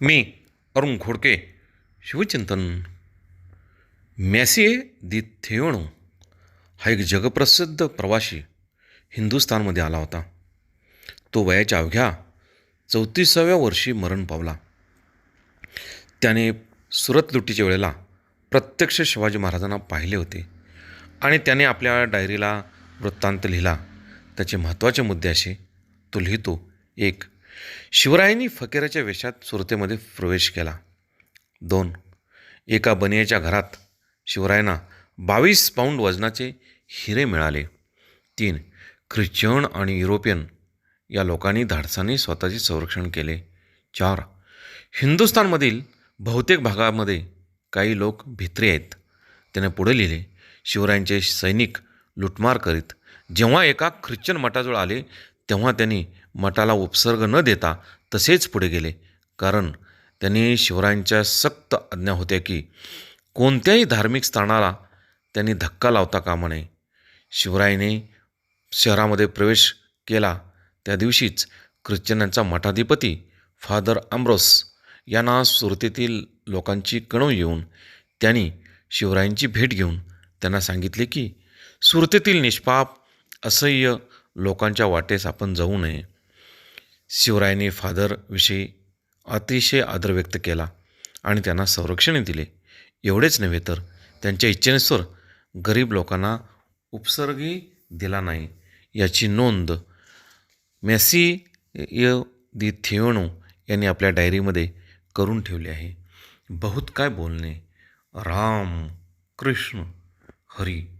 मी अरुण घोडके शिवचिंतन. मॅसिए दी थेवणो हा एक जगप्रसिद्ध प्रवासी हिंदुस्थानमध्ये आला होता. तो वयाच्या अवघ्या चौतीसाव्या वर्षी मरण पावला. त्याने सुरत लुटीच्या वेळेला प्रत्यक्ष शिवाजी महाराजांना पाहिले होते आणि त्याने आपल्या डायरीला वृत्तांत लिहिला. त्याचे महत्त्वाचे मुद्दे असे. तो लिहितो एक शिवरायांनी फकीराच्या वेशात सुरतेमध्ये प्रवेश केला. दोन एका बनियाच्या घरात शिवरायांना बावीस पाऊंड वजनाचे हिरे मिळाले. तीन ख्रिश्चन आणि युरोपियन या लोकांनी धाडसाने स्वतःचे संरक्षण केले. चार हिंदुस्थानमधील बहुतेक भागामध्ये काही लोक भित्री आहेत. त्याने पुढे लिहिले शिवरायांचे सैनिक लुटमार करीत जेव्हा एका ख्रिश्चन मठाजवळ आले तेव्हा त्यांनी मठाला उपसर्ग न देता तसेच पुढे गेले. कारण त्यांनी शिवरायांच्या सक्त आज्ञा होत्या की कोणत्याही धार्मिक स्थानाला त्यांनी धक्का लावता कामा नये. शिवरायाने शहरामध्ये प्रवेश केला. त्या दिवशीच ख्रिश्चनांचा मठाधिपती फादर आम्ब्रोस यांना सुरतेतील लोकांची कणव येऊन त्यांनी शिवरायांची भेट घेऊन त्यांना सांगितले की सुरतेतील निष्पाप असह्य लोकांच्या वाटेस आपण जाऊ नये. शिवरायांनी फादरविषयी अतिशय आदर व्यक्त केला आणि त्यांना संरक्षणही दिले. एवढेच नव्हे तर त्यांच्या इच्छेनुसार गरीब लोकांना उपसर्गही दिला नाही. याची नोंद मेसी य दी थिओनो यांनी आपल्या डायरीमध्ये करून ठेवली आहे. बहुत काय बोलणे. राम कृष्ण हरी.